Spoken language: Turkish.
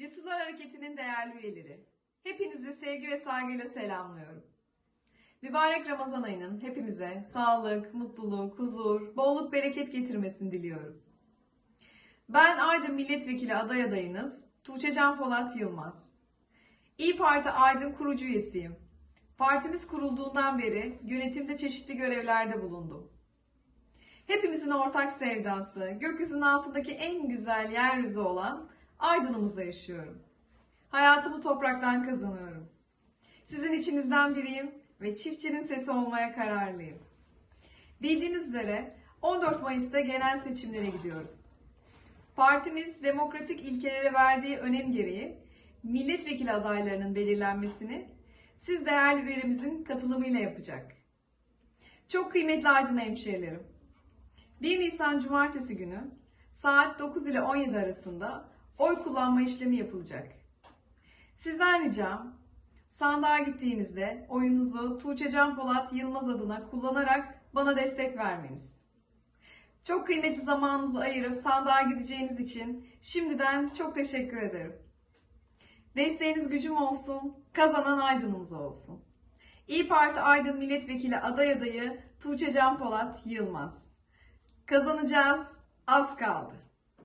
Cesurlar Hareketi'nin değerli üyeleri, hepinizi sevgi ve saygıyla selamlıyorum. Mübarek Ramazan ayının hepimize sağlık, mutluluk, huzur, bolluk, bereket getirmesini diliyorum. Ben Aydın Milletvekili aday adayınız Tuğçe Can Polat Yılmaz. İyi Parti Aydın kurucu üyesiyim. Partimiz kurulduğundan beri yönetimde çeşitli görevlerde bulundum. Hepimizin ortak sevdası, gökyüzünün altındaki en güzel yeryüzü olan Aydın'ımızda yaşıyorum. Hayatımı topraktan kazanıyorum. Sizin içinizden biriyim ve çiftçinin sesi olmaya kararlıyım. Bildiğiniz üzere 14 Mayıs'ta genel seçimlere gidiyoruz. Partimiz demokratik ilkelere verdiği önem gereği milletvekili adaylarının belirlenmesini siz değerli üyelerimizin katılımıyla yapacak. Çok kıymetli Aydın hemşehrilerim. 1 Nisan Cumartesi günü saat 9 ile 17 arasında oy kullanma işlemi yapılacak. Sizden ricam sandığa gittiğinizde oyunuzu Tuğçe Can Polat Yılmaz adına kullanarak bana destek vermeniz. Çok kıymetli zamanınızı ayırıp sandığa gideceğiniz için şimdiden çok teşekkür ederim. Desteğiniz gücüm olsun, kazanan Aydın'ımız olsun. İyi Parti Aydın Milletvekili aday adayı Tuğçe Can Polat Yılmaz. Kazanacağız, az kaldı.